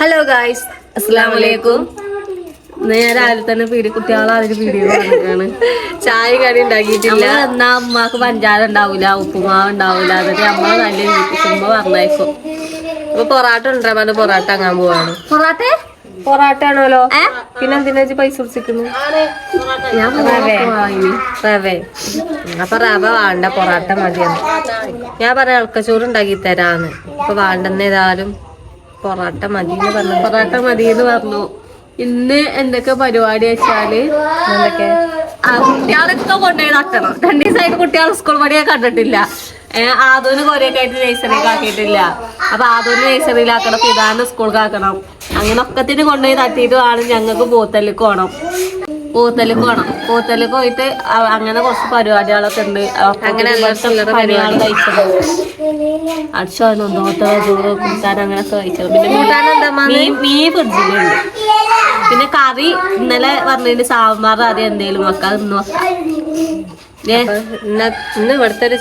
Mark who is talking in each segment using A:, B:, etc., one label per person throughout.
A: Hello guys അസ്സാം വലൈക്കും ഞാൻ തന്നെ പീടി കുട്ടികളെ അതിന് പീടി പറഞ്ഞാണ് ചായ കടി ഉണ്ടാക്കിയിട്ടില്ല. എന്നാ അമ്മയ്ക്ക് പഞ്ചാര ഉണ്ടാവൂല ഉപ്പുമാവ് ഉണ്ടാവൂല എന്നിട്ട് അമ്മ നല്ല ചുമ്മ പറഞ്ഞേക്കും അപ്പൊ പൊറാട്ട ഉണ്ടാ പറഞ്ഞ പൊറാട്ട അങ്ങാൻ പോവാണ്. പൊറാട്ട? പൊറാട്ട ആണല്ലോ. പിന്നെ എന്തിനാ പൈസ കുടിച്ചിരിക്കുന്നു ഞാൻ റവേ. അപ്പൊ റവ വേണ്ട പൊറാട്ട മതിയാണ് ഞാൻ പറയാം ഇളക്കച്ചോറ് ഉണ്ടാക്കി തരാന്ന്. അപ്പൊ വേണ്ടെന്ന് ഏതായാലും പൊറാട്ട മതി എന്ന് പറഞ്ഞു. പൊറാട്ട മതി എന്ന് പറഞ്ഞു. ഇന്ന് എന്തൊക്കെ പരിപാടി വെച്ചാൽ? എന്തൊക്കെ? കുട്ടികളൊക്കെ കൊണ്ടുപോയി നട്ടണം രണ്ടു ദിവസമായിട്ട് കുട്ടികൾ സ്കൂൾ പണിയെ കണ്ടിട്ടില്ല. ആദൂന് കൊറേയൊക്കെ ആയിട്ട് നഴ്സറിക്ക് ആക്കിയിട്ടില്ല. അപ്പൊ ആദൂന് നഴ്സറിയിലാക്കണം പിതാവിന്റെ സ്കൂളിൽ ആക്കണം. അങ്ങനെ ഒക്കത്തിന് കൊണ്ടുപോയി തട്ടിയിട്ട് വേണം ഞങ്ങൾക്ക് പോത്തല്ലിക്ക് പോകണം പൂത്തലേക്ക് പോണം പൂത്തലേക്ക് പോയിട്ട് അങ്ങനെ കുറച്ച് പരിപാടികളൊക്കെ ഉണ്ട്. അങ്ങനെ പരിപാടി കഴിച്ചത്. അടിച്ചോന്നോത്ത ചോറ് കൂട്ടാൻ അങ്ങനെ കഴിച്ചത് പിന്നെ മീൻ മീൻ ഫ്രിഡ്ജിലുണ്ട് പിന്നെ കറി ഇന്നലെ പറഞ്ഞതിന് സാമ്പാർ അത് എന്തേലും വെക്കാം. ഇന്ന് വെക്കാം.
B: ഇന്ന് ഇവിടുത്തെ ഒരു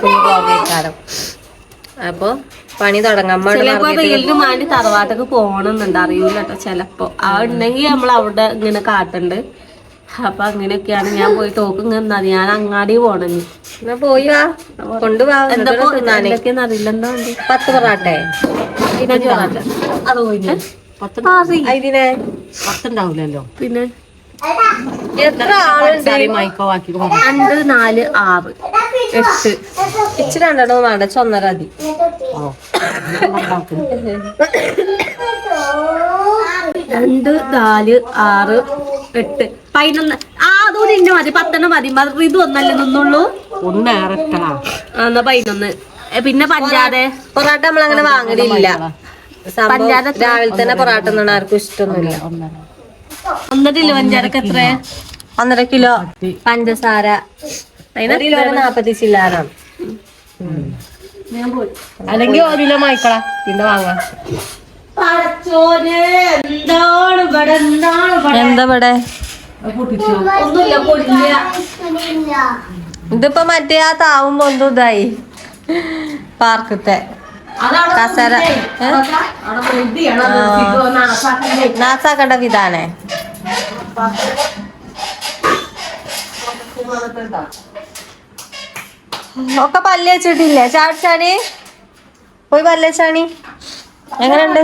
B: കുഞ്ഞു അപ്പൊ പണി തുടങ്ങാൻ
A: ചിലപ്പോ വേണ്ടി തറവാട്ടൊക്കെ പോകണമെന്നുണ്ട് അറിയൂല കേട്ടോ ചിലപ്പോ. ആ ഉണ്ടെങ്കിൽ നമ്മൾ അവിടെ ഇങ്ങനെ കാട്ടുണ്ട്. അപ്പൊ അങ്ങനെയൊക്കെയാണ് ഞാൻ പോയി തോക്ക് നിന്നത്. ഞാൻ അങ്ങാടി പോണെന്ന്
B: എന്നാ പോയി വാ കൊണ്ടുപോവാ
A: എന്താ എന്തൊക്കെയാന്ന് അറിയില്ല എന്താ ഉണ്ട്
B: പത്ത് പൊറാട്ടെ.
A: പിന്നെ ചോറാട്ട അത് പോയില്ലേ?
B: ഇതിനെ
C: പത്തുണ്ടാവില്ലല്ലോ.
A: പിന്നെ?
B: എത്ര ആളുണ്ട്?
A: രണ്ട് നാല് ആറ് എട്ട്.
B: ഇച്ചിരി രണ്ടെണ്ണം വേണ്ട ചൊന്നര മതി.
A: രണ്ട് നാല് ആറ് എട്ട്. പതിനൊന്ന്. ആ അതും ഇന്ന മതി. പത്തെണ്ണം മതി. മതി ഇത് ഒന്നല്ലേ നിന്നുള്ളൂ.
C: ഒന്ന്
A: എന്നാ പതിനൊന്ന്. പിന്നെ പഞ്ചാതെ
B: പൊറാട്ട നമ്മളങ്ങനെ വാങ്ങലില്ല. സംഭവം
A: പഞ്ചാര?
B: രാവിലെ തന്നെ പൊറാട്ട ഒന്നും ആർക്കും ഇഷ്ടമൊന്നുമില്ല.
A: ഒന്നര പഞ്ചാരക്ക് എത്ര
B: ഒന്നര കിലോ
A: പഞ്ചസാര.
B: കിലോ നാപ്പത്തി ചില്ലാനാണ്
C: അല്ലെങ്കിൽ ഒരു കിലോ മൈക്കള പിന്നെ വാങ്ങാം.
A: എന്താണ് ഇവിടെ ഇവിടെ
B: എന്താ ഇവിടെ? ഇതിപ്പോ മറ്റേ ആ താവും പൊന്തും ഇതായി. പാർക്കത്തെ. കസര? നാസാക്കണ്ട വിധാനേ. ഒക്കെ പല്ല് വെച്ചിട്ടില്ലേ ചാടിച്ചാണി പോയി പല്ല് വെച്ചാണി എങ്ങനെയുണ്ട്?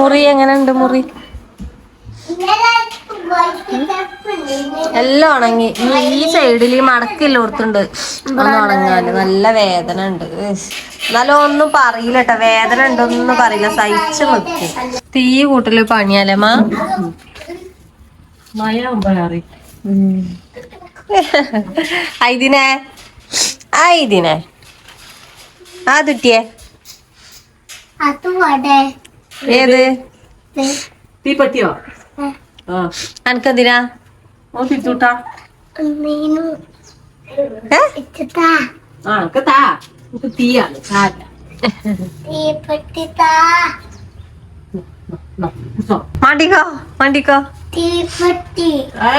B: മുറി എങ്ങനെയുണ്ട് മുറി? എല്ലാം ഉണങ്ങി. ഈ സൈഡിൽ ഈ മടക്കില്ല ഓർത്തുണ്ട് ഒന്ന് ഉണങ്ങാൽ നല്ല വേദന ഉണ്ട്. എന്നാലും ഒന്നും പറയില്ല കേട്ടോ. വേദന ഉണ്ടൊന്നും പറയില്ല. സഹിച്ചു നിൽക്കും തീ കൂട്ടൽ പണിയാലേ മാ?
C: ഐതിനെ.
B: ഐദിനെ ഐദിനെ ആ തുട്ടിയെ. ഏത്?
C: തീപ്പറ്റിയോ ആ
B: അനക്കെന്തിനാ. മണ്ടിക്കോ? മണ്ടിക്കോ?
C: ഏ,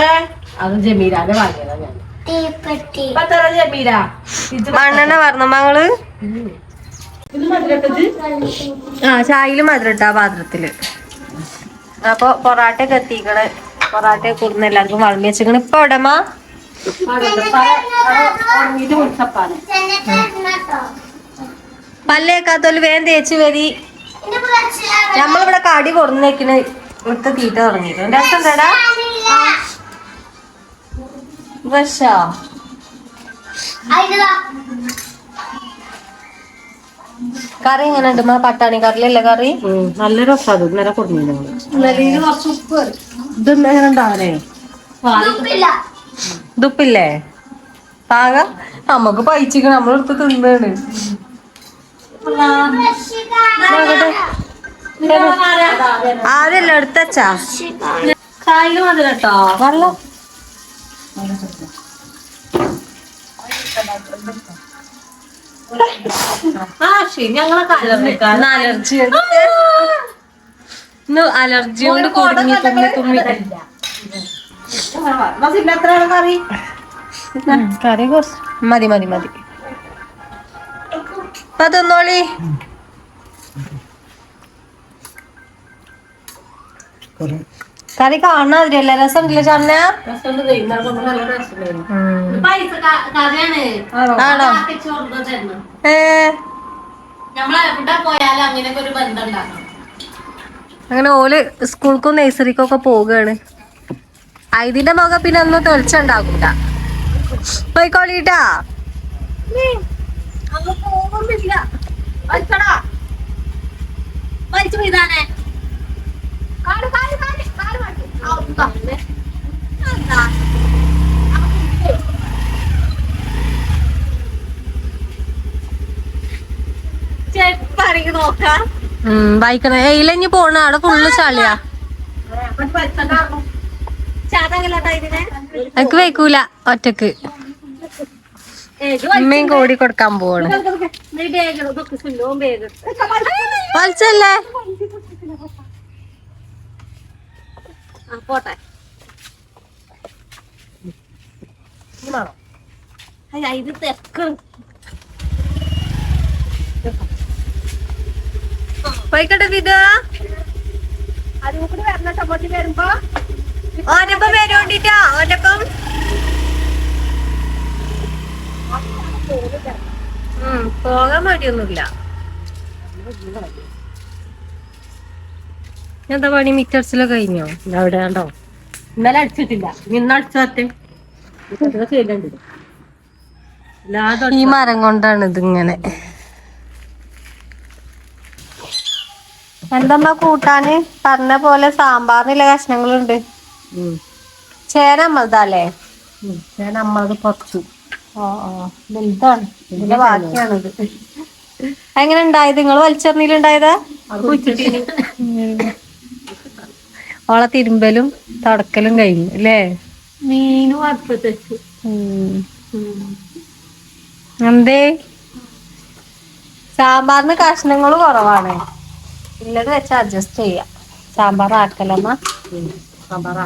C: അത് ജമീരാന്റെ വാങ്ങിയതാ ഞാൻ. പത്തര ജമീര
B: മണ്ണെണ്ണ പറഞ്ഞ
C: മകൾ
B: ആ ചായയിൽ മധുരം ഇട്ടാ പാത്രത്തിൽ. അപ്പൊ പൊറാട്ട കത്തിക്കണ് പൊറാട്ട കൂടുന്ന എല്ലാവർക്കും വളമി വെച്ചിക്കണ്. ഇപ്പൊ എവിടെമാ
C: ഇത് കുടിച്ചപ്പാണ്
B: പല്ലേക്കാത്തോൽ വേഗം തേച്ച് വരി. നമ്മളിവിടെ കടി കൊടുന്നേക്കണ്. ഇവിടുത്തെ തീറ്റ തുടങ്ങിയിട്ടുണ്ട്. അർത്ഥം എന്താടാ? ബ്രഷോ കറി എങ്ങനെ ഉണ്ട് മാ പട്ടാണി കറിലല്ലേ കറി?
C: നല്ല രസം ഇന്നലെ കൊടുങ്ങില്ല
A: കുറച്ച് ഉപ്പ്.
C: ഇത് എങ്ങനെ ഉണ്ടാവലേ?
B: ദുപ്പില്ലേ പാക? നമുക്ക് പൈച്ചിക്കണം നമ്മളെടുത്ത് തിന്നാണ്. ആദ്യല്ല എടുത്തച്ചാ?
A: കായൽ മതി കേട്ടോ
B: വെള്ളം
A: ഞങ്ങളെ
B: അലർജി അലർജി കൊണ്ട് കുടുങ്ങി തുമ്മി തുമ്മി.
A: കറി?
B: കറി കുറച്ച്. മതി മതി മതി. അതൊന്നോളി തിന്നോളി.
D: കറി
B: കാണാതിരിയല്ലേ രസം ഉണ്ടല്ലോ ചണ്ണ
C: രസമുണ്ട് ദേ, ഇന്നലെ കൊണ്ടുവന്ന നല്ല രസമുണ്ടായിരുന്നു.
A: പൈസ ക- കഥയാണ്
B: ആണോ. ഏ? അങ്ങനെ ഓൽ സ്കൂൾക്കും നഴ്സറിക്കും ഒക്കെ പോവുകയാണ്. ഇതിന്റെ മുഖം പിന്നെ ഒന്നും തെളിച്ചുണ്ടാകൂല പോയിക്കോളിട്ടാ.
A: മരിച്ചു
B: വായിക്കണ എയിലഞ്ഞ് പോണ. അവിടെ ഫുള്ള് ചളിയാ. എനിക്ക് വെക്കൂല
A: ഒറ്റയ്ക്ക്.
B: ഉമ്മയും കൂടി കൊടുക്കാൻ പോവാണ്. വലിച്ചല്ലേ?
A: ആ പോട്ടെ. അയ്യ ഇത് തെക്ക്.
B: പോയിക്കട്ടെ വിധ.
A: അതും കൂടി വരണ സപ്പോർട്ട് വരുമ്പോ.
B: ഓനപ്പം വരോണ്ടിട്ടാ ഓനപ്പം. ഉം, പോകാൻ മടിയൊന്നുമില്ല. എന്താ പണി? മിറ്റടിച്ചിലൊക്കെ കഴിഞ്ഞോ?
C: അവിടെ ഉണ്ടോ ഇന്നലെ അടിച്ചിട്ടില്ല. ഇന്ന് അടിച്ചാത്തെ?
B: ഈ മരം കൊണ്ടാണ് ഇതിങ്ങനെ. എന്തമ്മ കൂട്ടാന്? പറഞ്ഞ പോലെ സാമ്പാറിനുള്ള കഷ്ണങ്ങളുണ്ട്. ചേന നമ്മളതല്ലേ
C: ചേന
B: ഓ ഓ. വലുതാണ്. ഇതിന്റെ ബാക്കിയാണിത്. എങ്ങനെ ഉണ്ടായത്? നിങ്ങൾ വലിച്ചെറിഞ്ഞിലുണ്ടായതാ ഓളെ തിരുമ്പലും തുടക്കലും കഴിഞ്ഞു അല്ലേ?
A: മീനും അടുപ്പത്ത് വെച്ചു.
B: എന്തേ? സാമ്പാറിന് കഷ്ണങ്ങൾ കുറവാണ്. ഇല്ലത് വെച്ച് അഡ്ജസ്റ്റ് ചെയ്യാം. സാമ്പാർ ആക്കലമ്മ.
C: സാമ്പാർ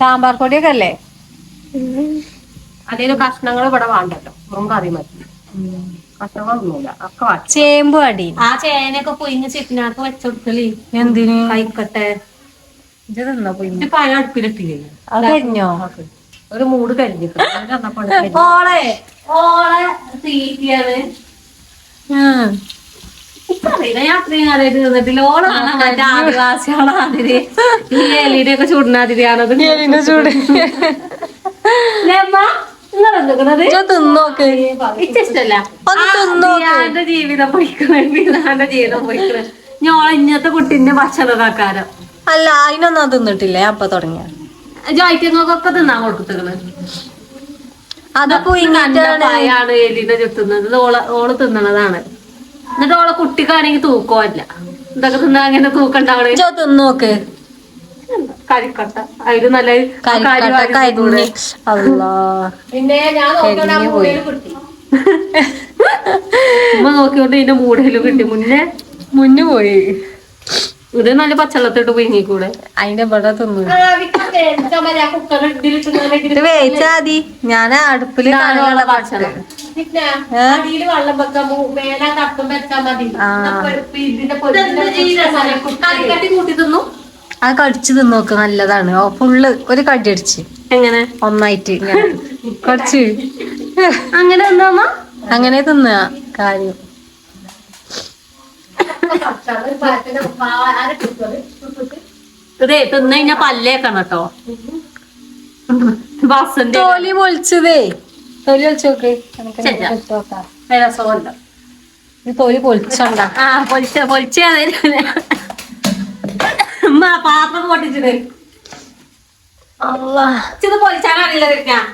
B: സാമ്പാർ പൊടിയൊക്കെ അല്ലേ?
C: അതിന് കഷ്ണങ്ങൾ ഇവിടെ വേണ്ടല്ലോ. വെറും കറി മതി. കഷ്ണങ്ങളൊന്നുമില്ല ഒക്കെ വാട്ടി.
B: ചേമ്പ് അടി.
A: ആ ചേനയൊക്കെ പൊയിഞ്ഞ് ചിപ്പിനകത്ത് വെച്ചെടുക്കലേ.
B: എന്തിന്?
A: കഴിക്കട്ടെ
B: ഇത് തിന്നോ പോയി
C: ഇത് പഴം അടുപ്പിലിട്ടില്ലേ?
B: അത് കഴിഞ്ഞോ?
C: ഒരു മൂട് കരിഞ്ഞിട്ട്.
A: ഓളെ ഓളെ തീറ്റിയാണ്. അറിയില്ല ഞാൻ അത്രയും കാലമായിട്ട് നിന്നിട്ടില്ല ഓളാണ് മറ്റേ ആദിവാസികളാതിരി ഈ എലിയുടെ ഒക്കെ ചൂടിനാതിരിയാണത്
B: ചൂട്.
A: ജീവിതം പോയിക്കണേ. ബിലാന്റെ ജീവിതം പോയിക്കണേ. ഞോളെ ഇന്നത്തെ കുട്ടിന്റെ ഭക്ഷണതാക്കാരം
B: അല്ല അതിനൊന്നും തിന്നിട്ടില്ലേ. അപ്പൊ തുടങ്ങിയ.
A: ജോയിക്കങ്ങൾക്കൊക്കെ തിന്നാൻ കൊടുത്തിക്കണ്.
B: അത് പുയിങ്ങിട്ടാണ്
A: പായാണ് എലിനെ ചുറ്റുന്നത്. ഓൾ ഓൾ തിന്നണതാണ്. എന്നിട്ട് ഓളെ കുട്ടിക്കാണെങ്കിൽ തൂക്കമല്ല ഇതൊക്കെ തിന്നാ അങ്ങനെ തൂക്കണ്ടാവണേ.
B: തിന്നോക്ക്.
A: കരിക്കട്ട. അതിന് നല്ല
B: കരിഞ്ഞ്. അല്ലാ
A: പിന്നെ ഞാൻ
B: കരിഞ്ഞ് പോയി.
A: ഉമ്മ നോക്കിയോണ്ട് ഇതിന്റെ മൂടയിലും കിട്ടി. മുന്നേ
B: മുന്നു പോയി.
A: ഇത് നല്ല പച്ചവെള്ളത്തിട്ട് പിങ്ങിക്കൂടെ
B: അതിന്റെ ഇവിടെ തിന്നു. ഇത് മതി. ഞാൻ
A: അടുപ്പിൽ
B: ആ. അത് കടിച്ചു തിന്നോക്ക് നല്ലതാണ്. ഓ ഫുള്ള് ഒരു കടി അടിച്ച്.
A: എങ്ങനെ?
B: ഒന്നായിട്ട് ഇങ്ങനെ. കടിച്ച്
A: അങ്ങനെ എന്താ
B: അങ്ങനെ തിന്ന. കാര്യം.
A: ഇതേ തിന്നു കഴിഞ്ഞാ പല്ലേക്കണം കേട്ടോ. ബസ്സിന്റെ
B: തൊലി പൊളിച്ചതേ. തോലി പൊളിച്ച് നോക്ക്. തോലി പൊളിച്ചോണ്ടാ.
A: ആ പൊലിച്ച ഉമ്മ പാത്രം പൊട്ടിച്ചത് ചിത് ഞാൻ.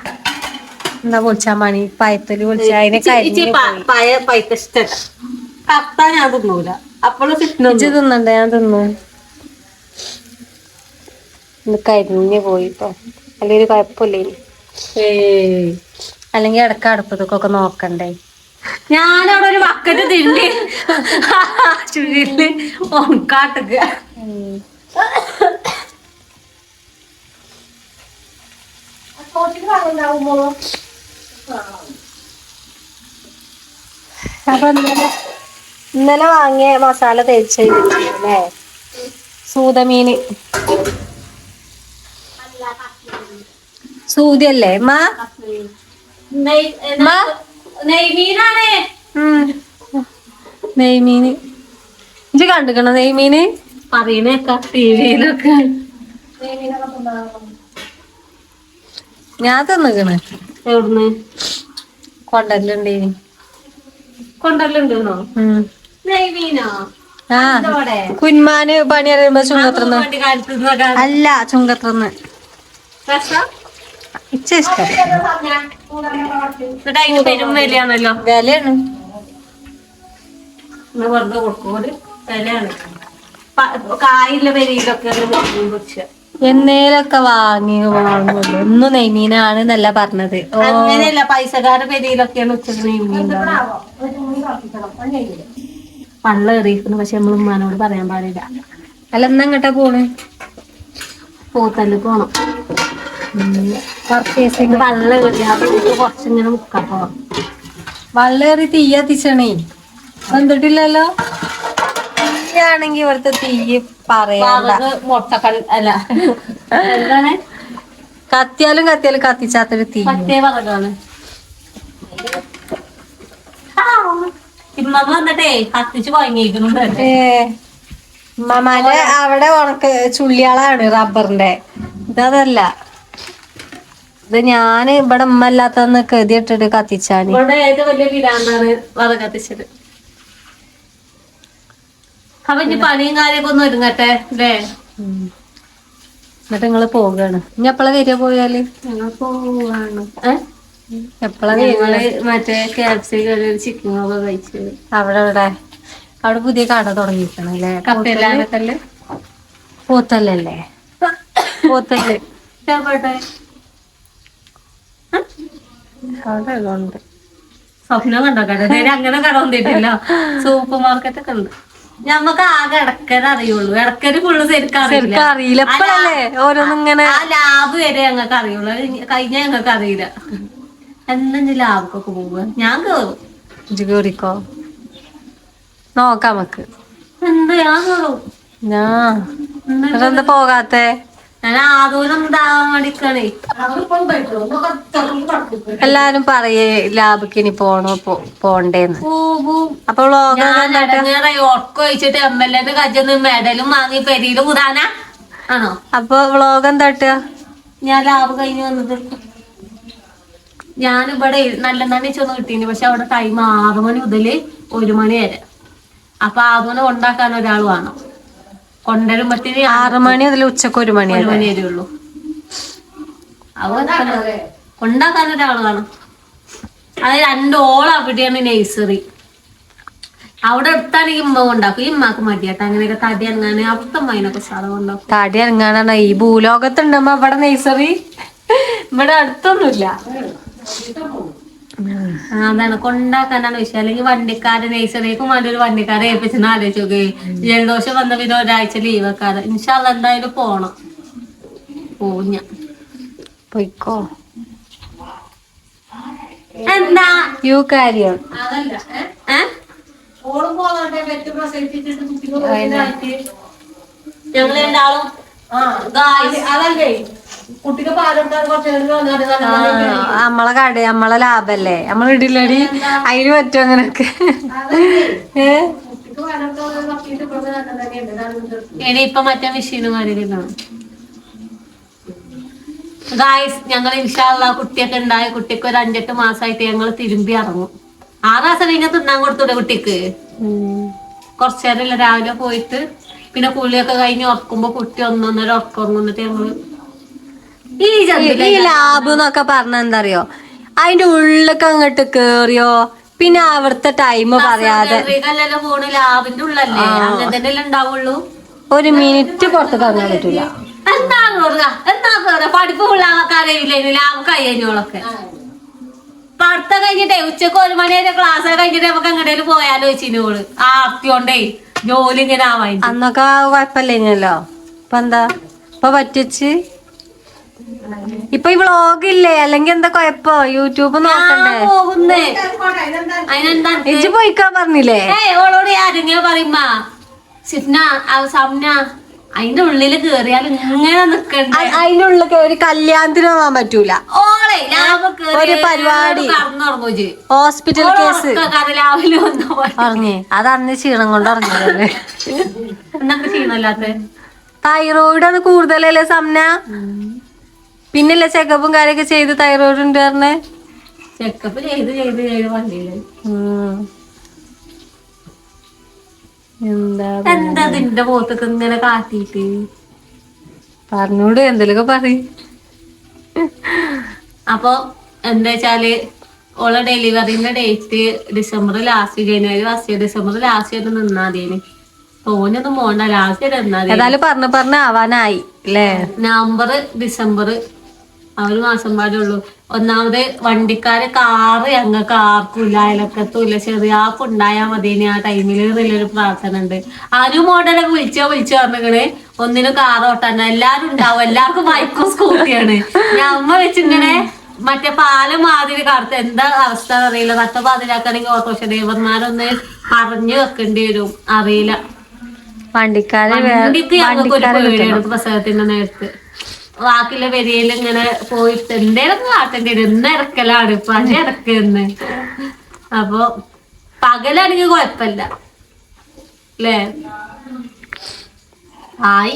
B: എന്താ പൊളിച്ചാ മണി പയത്തൽ പൊളിച്ച. അതിനെ
A: ഇച്ചി
B: കരിഞ്ഞു
A: പ- പയ. പൈത്ത ഇഷ്ടല്ല. കത്ത ഞാൻ തിന്നൂല. അപ്പോഴും
B: ഇജ്ജ് തിന്നണ്ട? ഞാൻ തിന്നു. കരിഞ്ഞു പോയി ഇപ്പൊ അല്ലെങ്കിൽ കുഴപ്പമില്ലേ അല്ലെങ്കിൽ ഇടയ്ക്ക് അടുപ്പത്തൊക്കെ നോക്കണ്ടേ?
A: ഞാനവിടെ ഒരു ബക്കറ്റ് തിണ്ടി ചുഴിയിൽ ഉണക്കാട്ടുക
B: അപ്പൊ ഇന്നലെ ഇന്നലെ വാങ്ങിയ മസാല തേച്ച് അല്ലേ സൂതമീന്. സൂതിയല്ലേ? മാ? നെയ്മീനാണ്.
A: നെയ്മീനാണേ
B: നെയ്മീന്. ഇഞ്ചി കണ്ടിക്കണോ നെയ്മീന്?
A: പറയണേക്ക ടിവിയിലൊക്കെ
B: ഞാൻ തിന്നിക്കണ്.
A: എവിടുന്ന്?
B: കൊണ്ടല്ലുണ്ട്. ആ കുന്മാന് പണി അറിയുമ്പോ ചുങ്കത്രന്ന് അല്ല ചുങ്കത്രന്ന് ഇച്ച ഇഷ്ടം. വിലയാണ്.
A: വെറുതെ കൊടുക്കും. വിലയാണ്. പെരിയിലൊക്കെ കുറിച്ച്
B: എന്നേലൊക്കെ വാങ്ങി വാങ്ങുള്ളൂ. ഒന്നും നെയ്മീനാണ് എന്നല്ല പറഞ്ഞത്
A: അങ്ങനെയല്ല പൈസക്കാരുടെ പെരിയിലൊക്കെയാണ് ഉച്ചയ്ക്ക് നെയ്മീൻ പള്ള എറിയിക്കുന്നു പക്ഷെ നമ്മൾ ഉമ്മാനോട് പറയാൻ പാടില്ല.
B: അല്ല എന്നാ അങ്ങട്ടാ പോണ്?
A: പൂത്തൽ പോണം.
B: പർച്ചേസിങ്
A: പള്ള എറിയാതെ കുറച്ചിങ്ങനെ മുക്കാൻ പോണം
B: വള്ളേറി തീ കത്തിച്ചണേ. വന്നിട്ടില്ലല്ലോ? തീയാണെങ്കി ഇവിടുത്തെ തീ പറയണ്ട.
A: അല്ല. എന്താണ്?
B: കത്തിയാലും കത്തിയാലും കത്തിച്ചാത്തൊരു തീ
A: വന്നിട്ടേ കത്തിച്ച് വാങ്ങിയിരിക്കുന്നുണ്ട്
B: മമാന്റെ അവിടെ ഉണക്ക ചുള്ളിയാളാണ് റബ്ബറിന്റെ. ഇതല്ല ഇത് ഞാൻ ഇവിടെ ഉമ്മ അല്ലാത്തന്ന് കെതി ഇട്ടിട്ട് കത്തിച്ചാന്.
A: ഇവിടെ ഏത് വലിയ വിരാന്താണ് വറക് കത്തിച്ചത്? അപ്പൊ ഇനി പണിയും കാര്യമൊക്കെ ഒന്ന് ഒരുങ്ങട്ടെ അല്ലേ.
B: എന്നിട്ട് നിങ്ങൾ പോവുകയാണ് ഇനി എപ്പോഴാ വരിക പോയാൽ?
A: ഞങ്ങൾ പോവാണ്. ഏഹ്
B: എപ്പളാ വരിക?
A: ഞങ്ങൾ മറ്റേ ക്യാപ്സി ചിക്കൻ ഒക്കെ കഴിച്ചത്
B: അവിടെ ഇവിടെ അവിടെ പുതിയ കട തുടങ്ങിയിരിക്കണം അല്ലേ?
A: പോത്തല്ലേ
B: പോത്തല്ലല്ലേ? പോത്തൽ
A: ഇഷ്ടപ്പെട്ടെ
B: അവിടെ. ഉണ്ട്.
A: സ്വപ്നം കണ്ടോ കട? അങ്ങനെ കട വന്നിട്ടില്ല. സൂപ്പർ മാർക്കറ്റ് ഒക്കെ ഉണ്ട്. ഞമ്മക്ക് ആകെ ഇടക്കര അറിയുള്ളൂ. ഇടക്കര് ഫുള്ള് ശരിക്കും
B: അറിയില്ല. എപ്പോഴല്ലേ ഓരോന്നിങ്ങനെ
A: ആ ലാബ് വരെ ഞങ്ങൾക്ക് അറിയുള്ളൂ. കഴിഞ്ഞ ഞങ്ങൾക്ക് അറിയില്ല. എന്നെ ലാബൊക്കെ പോവുക? ഞാൻ കേറും.
B: കേറിക്കോ? നോക്കാം നമുക്ക്.
A: എന്താ ഞാൻ കേറും?
B: ഞാൻ പോകാത്തെ?
A: ഞാൻ ആദൂരം ഇതാവാൻ വേണ്ടിക്കണേ
B: എല്ലാരും പറയേ ലാബിക്ക് ഇനി പോണോ പോണ്ടേന്ന്. അപ്പൊ
A: ഞാൻ ഉറക്കം ഒഴിച്ചിട്ട് എം എൽ എന്റെ കജ്ജിന്ന് മെഡലും വാങ്ങി പെരിയിൽ കൂടാനാ ആണോ?
B: അപ്പൊ വ്ളോഗ് എന്താ
A: ഞാൻ ലാബ് കഴിഞ്ഞ് വന്നത് ഇവിടെ നല്ല തന്നെ ചെന്ന് കിട്ടീന്. പക്ഷെ അവിടെ ടൈം ആറു മണി മുതൽ ഒരു മണി വരെ. അപ്പൊ ആറുമണി ഉണ്ടാക്കാൻ ഒരാൾ വേണം. കൊണ്ടുവരുമ്പത്തിന്
B: ആറ് മണി അതിൽ ഉച്ചയ്ക്ക് ഒരു മണി
A: ഒരു മണി വരെയുള്ളൂ അത് കൊണ്ടാക്കാൻ ഒരാൾ വേണം അത് രണ്ടോളം അവിടെയാണ് നഴ്സറി. അവിടെ എടുത്താണ് ഈ ഇമ്മ കൊണ്ടാക്കും. ഈ ഇമ്മക്ക് മടിയാട്ടോ. അങ്ങനെയൊക്കെ തടി അങ്ങനെ അവിടുത്തെ അമ്മേനൊക്കെ സാധനം കൊണ്ടാക്കും.
B: തടി ഇറങ്ങാനാണ് ഈ ഭൂലോകത്തുണ്ടമ്മ ഇവിടെ നഴ്സറി. ഇവിടെ അടുത്തൊന്നുമില്ല.
A: അതാണ്. കൊണ്ടാക്കാനാണ് വിഷയം. അല്ലെങ്കിൽ വണ്ടിക്കാരെ നഴ്സറിക്കും വേണ്ടി ഒരു വണ്ടിക്കാരെ ഏൽപ്പിച്ചെന്ന് ആലോചിച്ചു ജലദോഷം വന്ന പിന്നെ ഒരാഴ്ച ലീവ് വെക്കാതെ. ഇൻഷാല്ല എന്തായാലും പോണം. പോവും ഞാൻ
B: പൊയ്ക്കോ.
A: എന്താ?
B: യു കാര്യം.
A: ഞങ്ങൾ രണ്ടാളും.
C: അതല്ലേ. കുട്ടിക്ക് പാലെടുക്കാൻ കുറച്ച് നേരം
B: നമ്മളെ കട നമ്മളെ ലാഭല്ലേ? നമ്മളെ ഇടില്ലടി. അതിന് പറ്റും അങ്ങനൊക്കെ. ഏ?
C: കുട്ടിക്ക് പാലെടുക്കാൻ നോക്കിയിട്ട് ഇവിടെ നല്ല തന്നെയുണ്ട് ഇതാണ്
A: ഇനി ഇപ്പൊ മറ്റേ മെഷീനും കാര്യങ്ങളും ഗായ്സ് ഞങ്ങൾ ഇൻഷാള്ള കുട്ടിയൊക്കെ ഉണ്ടായ കുട്ടിക്ക് ഒരു അഞ്ചെട്ട് മാസമായിട്ട് ഞങ്ങൾ തിരുമ്പി ഇറങ്ങും. ആറ് മാസം കഴിഞ്ഞ തിന്നാൻ കൊടുത്തൂടെ കുട്ടിക്ക്. കുറച്ചു നേരമില്ല രാവിലെ പോയിട്ട്? പിന്നെ കുളിയൊക്കെ കഴിഞ്ഞ് ഉറക്കുമ്പോ കുട്ടി ഒന്നൊന്നര ഉറക്കം ഉറങ്ങുന്നിട്ട് ഞങ്ങൾ ഈ
B: ലാബ് എന്നൊക്കെ പറഞ്ഞ എന്താ അറിയോ അതിന്റെ ഉള്ളിലൊക്കെ അങ്ങോട്ട് കേറിയോ? പിന്നെ അവിടുത്തെ ടൈം പറയാതെ.
A: അല്ലല്ലോ പോണ് ലാബിന്റെ ഉള്ളല്ലേ അങ്ങനെ തന്നെ ഉണ്ടാവുള്ളൂ?
B: ഒരു മിനിറ്റ് പുറത്ത് തന്നാൻ പറ്റൂല.
A: എന്താ എന്താ പഠിപ്പ് ലാബ് പഠിത്തം കഴിഞ്ഞിട്ടേ ഉച്ചയ്ക്ക് ഒരു മണി വരെ ക്ലാസ് കഴിഞ്ഞിട്ട് നമുക്ക് എങ്ങടേലും പോയാലോ വെച്ചിനോൾ ആർത്തിയോണ്ടേ ജോലി ഇങ്ങനെ ആവാൻ
B: അന്നൊക്കെ കുഴപ്പമില്ലല്ലോ ഇപ്പൊ എന്താ? ഇപ്പൊ പറ്റിച്ച്? ഇപ്പൊ ഈ വ്ളോഗ് ഇല്ലേ? അല്ലെങ്കിൽ എന്താ കൊഴപ്പോ? യൂട്യൂബ് നോക്കണ്ടേ? ഇജ്ജ് പോയിക്കാൻ പറഞ്ഞില്ലേ?
A: ഓളോട് ആരെങ്കിലും പറയുമ്പ സിഫ്ന സംന അതിന്റെ ഉള്ളിൽ കേറിയാൽ ഇങ്ങനെ നിക്കണ്ട?
B: അതിനുള്ളിൽ ഒരു കല്യാണത്തിന് പോകാൻ പറ്റൂല.
A: ഓളെ കേറി
B: ഒരു പരിപാടി. ഹോസ്പിറ്റൽ കേസ് പറഞ്ഞേ അത് അന്ന് ക്ഷീണം കൊണ്ട് ഉറങ്ങിയതല്ലേ.
A: എന്നൊക്കെ ചെയ്യണല്ലാത്ത
B: തൈറോയിഡ് അത് കൂടുതലല്ലേ സംന പിന്നല്ലേ ചെക്കപ്പും കാര്യമൊക്കെ ചെയ്ത് തൈറോയിഡ് ഉണ്ട് പറഞ്ഞേ
A: ചെക്കപ്പ് ചെയ്ത് ചെയ്ത് ചെയ്ത് വണ്ടിയിൽ.
B: എന്താ
A: എന്താ നിന്റെ പോത്തൊക്കെ ഇങ്ങനെ കാട്ടിട്ട്
B: പറഞ്ഞോട് എന്തെങ്കിലുമൊക്കെ പറയും.
A: അപ്പൊ എന്താ വെച്ചാൽ ഓളെ ഡെലിവറിന്റെ ഡേറ്റ് ഡിസംബർ ലാസ്റ്റ് ജനുവരി ഫസ്റ്റ് ഡിസംബർ ലാസ്റ്റ് ആയിട്ട് നിന്നാതേന്. തോനൊന്നും പോണ്ട ലാസ്റ്റ് ആയിട്ട് നിന്നാതേ
B: ഏതായാലും പറഞ്ഞു പറഞ്ഞ ആവാനായി അല്ലേ?
A: നവംബർ ഡിസംബർ ആ ഒരു മാസം പാടേ ഉള്ളൂ. ഒന്നാമത് വണ്ടിക്കാര് കാറ് ഞങ്ങൾക്ക് ആർക്കും ഇല്ല അയലക്കത്തും ചെറിയ ചെറിയാപ്പ് ഉണ്ടായാ മതി ആ ടൈമിൽ നല്ലൊരു പ്രാർത്ഥന ഉണ്ട്. ആരും മോഡലൊക്കെ വിളിച്ചോ വിളിച്ചോ പറഞ്ഞിക്കണ്. ഒന്നിനും കാറ് ഓട്ടാൻ എല്ലാരും ഉണ്ടാവും. എല്ലാവർക്കും ബൈക്കും സ്കൂട്ടിയാണ് ഞാൻ അമ്മ വെച്ചിങ്ങനെ മറ്റേ പാലം മാതിരി കറുത്ത എന്താ അവസ്ഥ അറിയില്ല. നട്ട പാതിരാക്കണെങ്കിൽ ഓട്ടോറിക്ഷ ഡ്രൈവർമാരൊന്ന് പറഞ്ഞു വെക്കേണ്ടി വരും. അറിയില്ല.
B: വണ്ടിക്കാരെ
A: വണ്ടിക്ക് ഞങ്ങൾക്ക് ഒരു. പേടിയാണ് പ്രസവത്തിന്റെ നേരത്ത്. ബാക്കിയുള്ള വരിയിൽ ഇങ്ങനെ പോയിട്ട് എന്തേലും കാട്ടേണ്ടി വരും ഇന്ന് ഇറക്കലാണ്. പല ഇറക്കുന്ന് അപ്പൊ പകലാണെങ്കിൽ കുഴപ്പമില്ല. അല്ലേ? ആയി.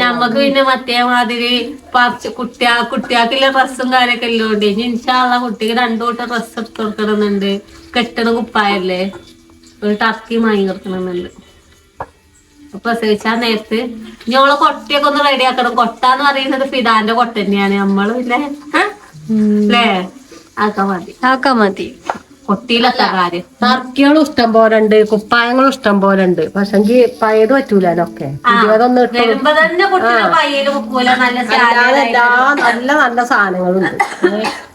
A: ഞമ്മക്ക് പിന്നെ മറ്റേ മാതിരി പറിച്ച് കുട്ടിയാ കുട്ടിയാക്കില്ല ഡ്രസ്സും കാര്യമൊക്കെ ഇല്ലോണ്ട്. ഇനി ഇൻഷാള്ള കുട്ടിക്ക് രണ്ടു കൂട്ടം ഡ്രസ്സ് എടുത്ത് കൊടുക്കണമെന്നുണ്ട്. കെട്ടണ കുപ്പായല്ലേ? ഒരു ടർക്കി വാങ്ങി കൊടുക്കണമെന്നുണ്ട്. പ്രസവിച്ചാ നേരത്ത്. ഓളെ കൊട്ടയൊക്കെ ഒന്ന് റെഡി ആക്കണം. കൊട്ട എന്ന് പറയുന്നത് ഫിദാന്റെ കൊട്ട തന്നെയാണ് നമ്മൾ പിന്നെ അല്ലേ അതൊക്കെ മതി.
B: ആക്കാ മതി.
A: കൊട്ടിയിലൊക്കെ കാര്യം
C: ടർക്കികളും ഇഷ്ടം പോലെ ഉണ്ട് കുപ്പായങ്ങളും ഇഷ്ടം പോലെ ഉണ്ട് പക്ഷെങ്കി പഴയത് പറ്റൂലൊക്കെ
A: ഇരുപതൊന്നും നല്ല
C: എല്ലാ നല്ല നല്ല സാധനങ്ങളുണ്ട്.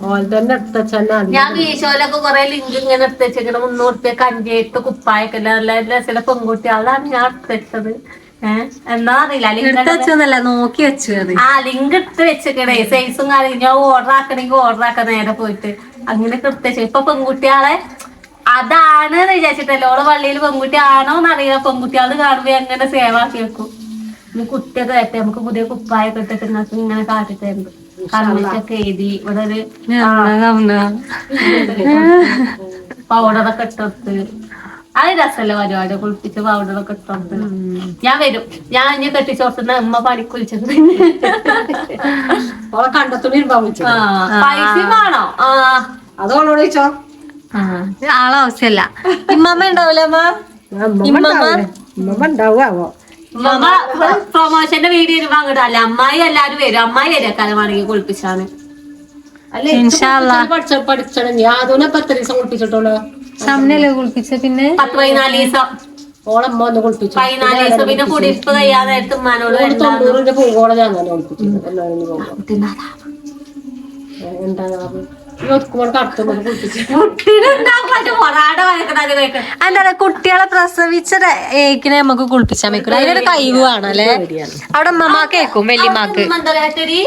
C: ഓൾ തന്നെ എടുത്തന്നെ
A: ഞാൻ മീശോയിലൊക്കെ കൊറേ ലിങ്ക് ഇങ്ങനെ എടുത്ത് വെച്ചിങ്ങനെ മുന്നൂറ് റുപ്യ കഞ്ചിയിട്ട് കുപ്പായൊക്കെ നല്ല നല്ല പെൺകുട്ടി അതാണ് ഞാൻ എടുത്തുവെച്ചത് എന്നാ അറിയില്ല.
B: നോക്കി വെച്ചു അത്
A: ആ ലിങ്ക് എടുത്ത് വെച്ചേക്കണേ സൈസും കാര്യം ഞാൻ ഓർഡർ ആക്കണെങ്കിൽ ഓർഡർ ആക്കാൻ നേരെ പോയിട്ട്. അങ്ങനെയൊക്കെ കൃത്യം ഇപ്പൊ പെൺകുട്ടികളെ അതാണ് വിചാരിച്ചിട്ടല്ലോ? ഓളെ പള്ളിയിൽ പെൺകുട്ടി ആണോ എന്നറിയാം പെൺകുട്ടികൾ കാണുമ്പോ അങ്ങനെ സേവാക്കി വെക്കും? ഇനി കുട്ടിയൊക്കെ വരട്ടെ നമുക്ക് പുതിയ കുപ്പായൊക്കെ ഇട്ടിട്ട് നിങ്ങൾക്ക് ഇങ്ങനെ കാട്ടിത്തരുന്നു കണ്ണിട്ടൊക്കെ എഴുതി ഇവിടെ ഒരു പൗഡറൊക്കെ ഇട്ടെടുത്ത്. അത് രസമല്ല പരിപാടി? കുളിപ്പിച്ച് പൗഡറൊക്കെ ഇട്ടുണ്ട്. ഞാൻ വരും. ഞാൻ ഇനി കെട്ടിച്ചോർത്തുന്ന അമ്മ പണിക്ക് വിളിച്ചത്.
C: ഓളെ കണ്ടെത്തുണി വിളിച്ചത്.
A: ആ പൈസ വേണോ? ആ.
C: അത് ഓളോട് ചോദിച്ചോ?
B: ആളെ ആവശ്യമല്ല ഇമ്മമ്മ ഉണ്ടാവില്ല അമ്മ?
C: ഉമ്മ ഉണ്ടാവുമോ
A: മമ്മ പ്രൊമോഷന്റെ വീഡിയോ വരുമ്പോ അങ്ങോട്ട് അല്ല? അമ്മായി എല്ലാരും വരും. അമ്മായി വരും കാലമാണെങ്കിൽ കുളിപ്പിച്ചാണ്
C: അല്ലേ പഠിച്ച പഠിച്ചു ഞാൻ അതുകൊണ്ട് പത്ത് ദിവസം കുളിപ്പിച്ചിട്ടുള്ളൂ?
B: സമനല്ലേ കുളിപ്പിച്ച? പിന്നെ?
A: പത്ത് പതിനാല് ദിവസം.
C: ഓളമ്മ ഒന്ന് കുളിപ്പിച്ചു.
A: പതിനാല് ദിവസം പിന്നെ കുടിപ്പ് കഴിയാതെ എടുത്ത് ഉമ്മാനോട്
C: ഒരു തൊണ്ണൂറിന്റെ പൂവോളം ഞാൻ അങ്ങനെ കുളിപ്പിച്ചു. എല്ലാവരും പോകുമ്പോ. എന്താ
B: എന്താ കുട്ടികളെ പ്രസവിച്ച ഏക്കിനെ നമുക്ക് കുളിപ്പിച്ചാൽ വെക്കൂല അതിനൊരു കഴിവ് വേണം അല്ലേ? അവിടെ അമ്മമാക്കേക്കും വെല്ലിമാക്ക് വല്യമാക്ക്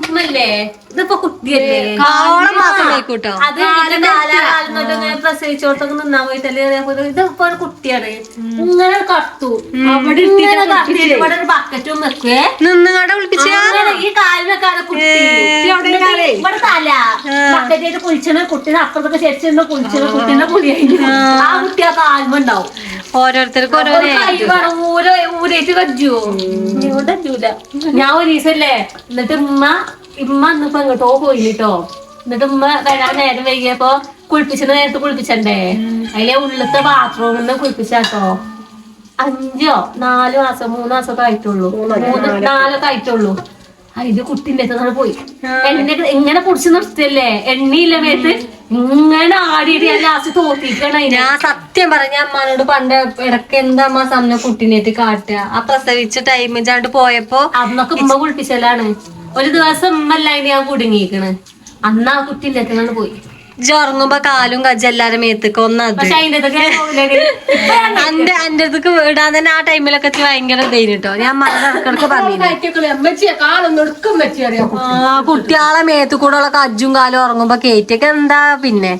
A: ഉമ്മല്ലേ ഇതിപ്പോ കുട്ടിയല്ലേ?
B: കാളം മാത്രം കേക്കൂട്ടോ
A: അത് കാലാകാലം പ്രസവിച്ചോടത്തൊക്കെ നിന്നാ പോയിട്ടല്ലേ അതേപോലെ ഇതിപ്പോ ഒരു കുട്ടിയാണ്. ഇങ്ങനെ കത്തു അവിടെ ഇവിടെ ഒരു ബക്കറ്റും
B: നിന്നുങ്ങാടെ
A: ഈ കാലിൽ വെക്കാതെ കുട്ടി. എന്നിട്ട് ഇവിടെ തല. ബക്കറ്റായിട്ട് കുളിച്ചണ. കുട്ടീനെ അപ്പുറത്തൊക്കെ ശരിച്ചിരുന്ന കുളിച്ചണ. കുട്ടീനെ കുളി ആ. കുട്ടി ആ കാൽമുണ്ടാവും
B: ഓരോരുത്തർക്കും ഓരോ
A: ഊര ഊരേറ്റ് കജ്ജുവോ ഇവിടെ കജ്ജൂല. ഞാൻ ഒരു ദിവസല്ലേ? എന്നിട്ട് ഉമ്മ ഇമ്മ ഇന്നിപ്പോ എങ്ങോട്ടോ പോയിട്ടോ എന്നിട്ട് ഉമ്മ വരാൻ നേരം വൈകിയപ്പോ കുളിപ്പിച്ചത് നേരത്തെ കുളിപ്പിച്ചണ്ടേ? അതിലെ ഉള്ളത്തെ ബാത്റൂമിൽ നിന്ന് കുളിപ്പിച്ചാട്ടോ. അഞ്ചോ നാല് മാസം മൂന്ന് മാസമൊക്കെ ആയിട്ടുള്ളൂ. മൂന്ന് നാലൊക്കെ. ആയിട്ടുള്ളൂ. അതിന്റെ കുട്ടിന്റെ അടുത്ത് പോയി. എന്നെ ഇങ്ങനെ കുടിച്ച് നിർത്തിയല്ലേ? എണ്ണയില്ല മേത്ത്? ഇങ്ങനെ ആടിയിട്ട് ഞാൻ ലാസ്റ്റ് തോത്തിക്കണം
B: ഞാൻ സത്യം പറഞ്ഞ അമ്മാനോട് പണ്ട് ഇടയ്ക്ക് എന്താ അമ്മ സമയം കുട്ടീനേറ്റ് കാട്ടുക ആ പ്രസവിച്ച ടൈമിൽ പോയപ്പോ
A: അന്നൊക്കെ ഉമ്മ കുളിപ്പിച്ചലാണ് ഒരു ദിവസം ഉമ്മല്ല അതിന് ഞാൻ കുടുങ്ങിയിരിക്കണ്. അന്ന് ആ കുട്ടി അടുത്ത് പോയി.
B: ജൊറങ്ങുമ്പോ കാലും കജ്ജ എല്ലാരും മേത്തേക്ക് ഒന്നത് അന്റെ അന്റെ അടുത്ത് ഇടാൻ തന്നെ ആ ടൈമിലൊക്കെ ഭയങ്കര ഇതായിട്ടോ ഞാൻ മറന്ന് ഇടക്കിടക്ക് പറഞ്ഞു ആ കുട്ടിയാളെ മേത്ത് കൂടെ ഉള്ള കജ്ജും കാലും ഉറങ്ങുമ്പോ കേറ്റൊക്കെ എന്താ പിന്നെ?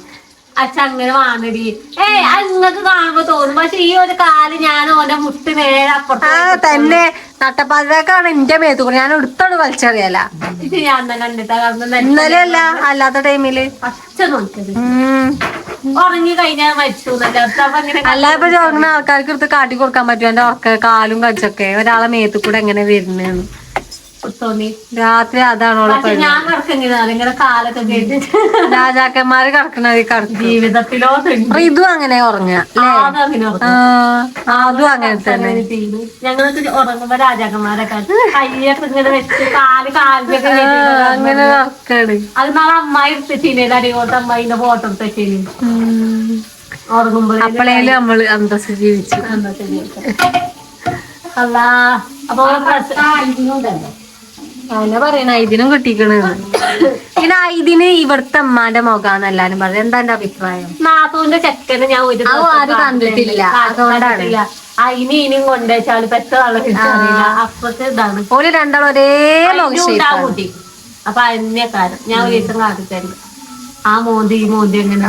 A: അച്ഛ അങ്ങനെ വാങ്ങടി ഏയ് അത് നിങ്ങക്ക് കാണുമ്പോ തോന്നും. പക്ഷെ ഈ ഒരു കാൽ ഞാൻ ഓന്റെ മുട്ട് നേരെ അപ്പുറത്ത്
B: ആ തന്നെ. നട്ടപ്പാതിരാക്കാണ് എന്റെ മേത്തു കൂടെ. ഞാൻ എടുത്തോണ്ട് വലിച്ചറിയല.
A: ഇത് ഞാൻ തന്നെ കണ്ടിട്ടാ കാരണം
B: ഇന്നലെ അല്ല അല്ലാത്ത ടൈമിൽ.
A: പച്ച ഉറങ്ങി കഴിഞ്ഞാൽ മരിച്ചു അങ്ങനെ
B: അല്ല ഇപ്പൊ ചോറിന് ആൾക്കാർക്ക് എടുത്ത് കാട്ടി കൊടുക്കാൻ പറ്റും എന്റെ ഉറക്ക കാലും കച്ചൊക്കെ ഒരാളെ മേത്ത് കൂടെ എങ്ങനെ വരുന്നേന്ന്.
A: തോന്നി.
B: രാത്രി അതാണോളെ
A: ഞാൻ കിടക്കെങ്ങനെ ഇങ്ങനെ കാലൊക്കെ കേട്ടിട്ട്
B: രാജാക്കന്മാര് കിടക്കണത് കിടക്കും.
A: ജീവിതത്തിലോ
B: ഇതും അങ്ങനെ
A: ഉറങ്ങും.
B: അതും അങ്ങനെ തന്നെ.
A: ഞങ്ങൾക്ക് ഉറങ്ങുമ്പോ രാജാക്കന്മാരൊക്കെ കയ്യൊക്കെ ഇങ്ങനെ വെച്ച് കാൽ കാലിലൊക്കെ
B: അങ്ങനെ ഉറക്കാണ്
A: അത് നാളെ അമ്മായി എടുത്തിട്ടില്ലേ? അടിയോട്ട് അമ്മായിന്റെ ഫോട്ടോ ഉറങ്ങുമ്പോഴേ
B: അപ്പളേലും നമ്മൾ അന്തസ് ജീവിച്ചു.
A: അല്ല അപ്പൊ
B: അങ്ങനെ പറയണ ഇതിനും കിട്ടിക്കണ്. പിന്നെ ഐദിന് ഇവിടുത്തെ അമ്മാന്റെ മുഖാന്ന് എല്ലാരും പറഞ്ഞു. എന്താ എന്റെ അഭിപ്രായം?
A: നാത്തൂന്റെ ചെക്കന് ഞാൻ ഒരു
B: ആരും കണ്ടിട്ടില്ല. അതുകൊണ്ടാണ്.
A: അതിന് ഇനിയും അപ്പത്തെ ഇതാണ്.
B: ഒരേ.
A: കുട്ടി. അപ്പൊ അതിനെ കാര്യം. ഞാൻ ഒരു ദിവസം ആ മോന്തി ഈ മോന്തി എങ്ങനെ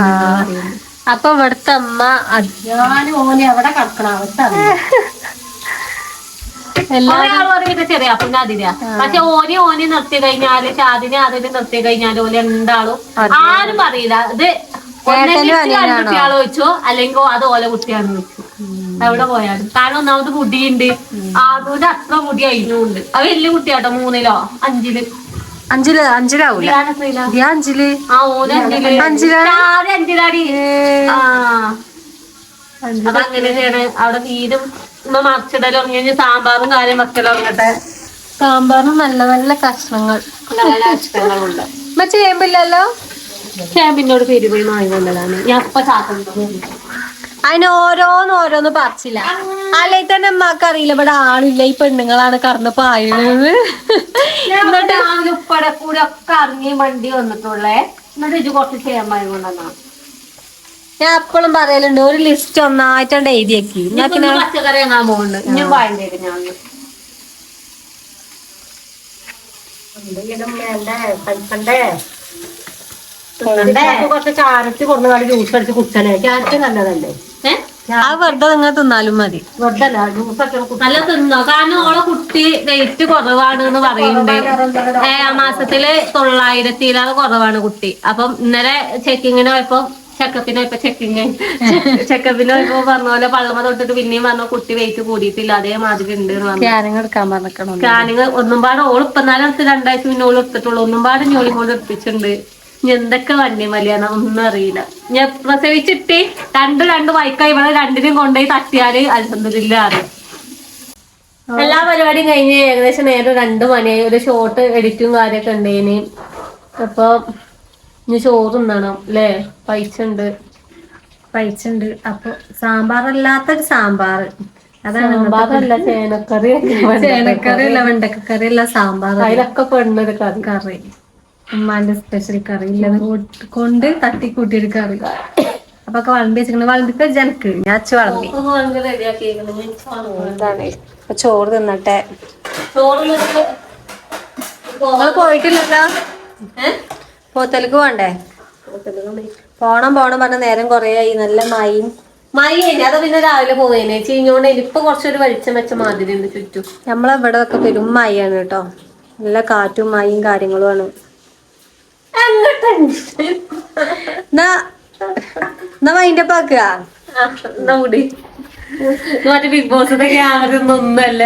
B: അപ്പൊ ഇവിടുത്തെ അമ്മ അധ്യാന
C: മോനെ ഓനെ എവിടെ കിടക്കണ അവസ്ഥ
A: ചെറിയ അതിരാ പക്ഷെ ഓനെ ഓനെ നിർത്തി കഴിഞ്ഞാൽ ഷാദിനെ അതിന് നിർത്തി കഴിഞ്ഞാൽ ഓൽ എന്താളും ആരും പറയില്ല. ഇത് രണ്ട് വെച്ചോ അല്ലെങ്കിൽ അത് ഓലെ കുട്ടിയാണ് വെച്ചു എവിടെ പോയാലും. കാരണം ഒന്നാമത് മുടിയുണ്ട്. ആദ്യ അത്ര മുടി അതിനുണ്ട് അത് വലിയ കുട്ടിയാട്ടോ മൂന്നിലോ അഞ്ചിൽ.
B: അഞ്ചിൽ അഞ്ചിലാവൂല?
A: അഞ്ചിൽ? അഞ്ചിലാടി. അങ്ങനെയാണ് അവിടെ നീരും ഇമ്മ മറിച്ചിടലും ഇറങ്ങി സാമ്പാറും കാര്യം വെക്കലും ഇറങ്ങട്ടെ
B: സാമ്പാറും നല്ല നല്ല കഷ്ണങ്ങൾ.
A: നല്ല ഇഷ്ടങ്ങളുണ്ട്
B: ഉമ്മ ചെയ്യുമ്പില്ലല്ലോ
A: ചേമ്പിനോട് പെരുപോയി പോയി വാങ്ങിക്കൊണ്ടതാണ്. ഞാൻ ഇപ്പൊ ചാത്തം
B: അതിന് ഓരോന്ന് ഓരോന്ന് പറിച്ചില്ല. അല്ലെ തന്നെ അമ്മയ്ക്ക് അറിയില്ല ഇവിടെ ആളില്ല. ഈ പെണ്ണുങ്ങളാണ് കറന്ന് പായുന്നത്.
A: എന്നിട്ട് ഉപ്പടെ കൂടെ ഒക്കെ ഇറങ്ങി വണ്ടി വന്നിട്ടുള്ളേ. എന്നിട്ട് ഇത് കുറച്ച് ചേമ്പായി കൊണ്ടുവന്നാ
B: ഞാൻ അപ്പോഴും പറയലുണ്ട് ഒരു ലിസ്റ്റ് ഒന്നായിട്ടുണ്ട് എഴുതിയാക്കി.
A: പച്ചക്കറി വാങ്ങാൻ പോകുന്നുണ്ട് ഞാൻ
C: കുറച്ച് ക്യാരറ്റ് ജ്യൂസ് അടിച്ച് കുത്തനെ ക്യാരറ്റ് നല്ലതല്ലേ?
B: ആ വെറുതെ നിങ്ങൾ തിന്നാലും മതി.
C: വെറുതെ
A: നല്ല തിന്നോ? കാരണം ഓളെ കുട്ടി വെയിറ്റ് കുറവാണ് എന്ന് പറയുന്നുണ്ട്. ഏഴാം മാസത്തിൽ തൊള്ളായിരത്തിയിലാണ് കുറവാണ് കുട്ടി. അപ്പം ഇന്നലെ ചെക്കിങ്ങിന് പോയപ്പോ ചെക്കപ്പിന് ഇപ്പൊ ചെക്കിങ് ചെക്കപ്പിന് പോയപ്പോ പറഞ്ഞ പോലെ പള്ളമ തൊട്ടിട്ട് പിന്നെയും പറഞ്ഞു കുട്ടി വെയിറ്റ് കൂടിയിട്ടില്ല അതേമാതിരി ഉണ്ട്
B: ക്യാരങ്ങ് എടുക്കാൻ പറഞ്ഞിട്ടുണ്ട്
A: സ്കാനിങ് ഒന്നും പാടെ ഓൾ ഇപ്പന്നാലും എടുത്ത് രണ്ടാഴ്ച പിന്നെ ഓൾ എടുത്തിട്ടുള്ളൂ. ഒന്നും പാടെ ഞോളി കൊണ്ട് എടുപ്പിച്ചിട്ടുണ്ട്. എന്തൊക്കെ വണ്ടി മലിയാണ് ഒന്നും അറിയില്ല. ഞാൻ പ്രസവിച്ചിട്ട് രണ്ട് രണ്ട് വൈക്കായി ഇവിടെ രണ്ടിനും കൊണ്ടുപോയി തട്ടിയാൽ അലഹമില്ല അറിയാം എല്ലാ പരിപാടിയും കഴിഞ്ഞ് ഏകദേശം നേരെ രണ്ട് മണിയായി. ഒരു ഷോർട്ട് എഡിറ്റും കാര്യമൊക്കെ ഉണ്ടേന്. അപ്പൊ ഇനി ചോറ് തിന്നണം അല്ലേ പൈസ ഉണ്ട്
B: പൈച്ചുണ്ട്. അപ്പൊ സാമ്പാറല്ലാത്തൊരു സാമ്പാർ. അതാണ്
A: സാമ്പാറല്ല ചേനക്കറി
B: ചേനക്കറി അല്ല വെണ്ടക്കറി. അല്ല സാമ്പാർ
A: അതിലൊക്കെ കറി.
B: കറി. ഉമ്മാന്റെ സ്പെഷ്യൽ കറി. ഇല്ലത് കൊണ്ട് തട്ടിക്കൂട്ടി ഒരു കറി. അപ്പൊ ഒക്കെ വളമ്പി വെച്ചിട്ട് വളമ്പിക്ക് ജനക്ക്. ഞാൻ വളമ്പി. എന്താണ് ചോറ് തിന്നട്ടെ. ചോറ് പോയിട്ടില്ലല്ലോ? പോത്തലക്ക് പോണ്ടേ? പോണം പോണം പറഞ്ഞ നേരം കൊറേ ആയി നല്ല മയും
A: മഴ അത് പിന്നെ രാവിലെ പോവേനെ? ചീഞ്ഞോണ്ട് ഇപ്പൊ കുറച്ചൊരു വെളിച്ചം വെച്ച മാതിരി ഉണ്ട് ചുറ്റും.
B: നമ്മളെവിടെ ഒക്കെ പെരും മയാണ് കേട്ടോ. നല്ല കാറ്റും മയും കാര്യങ്ങളും ആണ്. എന്നാ മൈൻഡപ്പ് ആക്കുക?
A: മുടി. മറ്റേ ബിഗ് ബോസിന്റെ ക്യാമറ ഒന്നും ഒന്നല്ല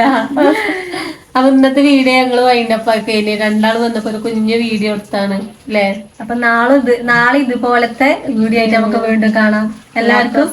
A: അപ്പൊ ഇന്നത്തെ വീഡിയോ ഞങ്ങൾ വൈൻഡപ്പ് ആക്കി കഴിഞ്ഞു രണ്ടാൾ വന്നപ്പോ ഒരു കുഞ്ഞു വീഡിയോ എടുത്താണ് അല്ലേ
B: അപ്പൊ നാളെ ഇത് നാളെ ഇതുപോലത്തെ വീഡിയോ ആയിട്ട് നമുക്ക് വീണ്ടും കാണാം. എല്ലാവർക്കും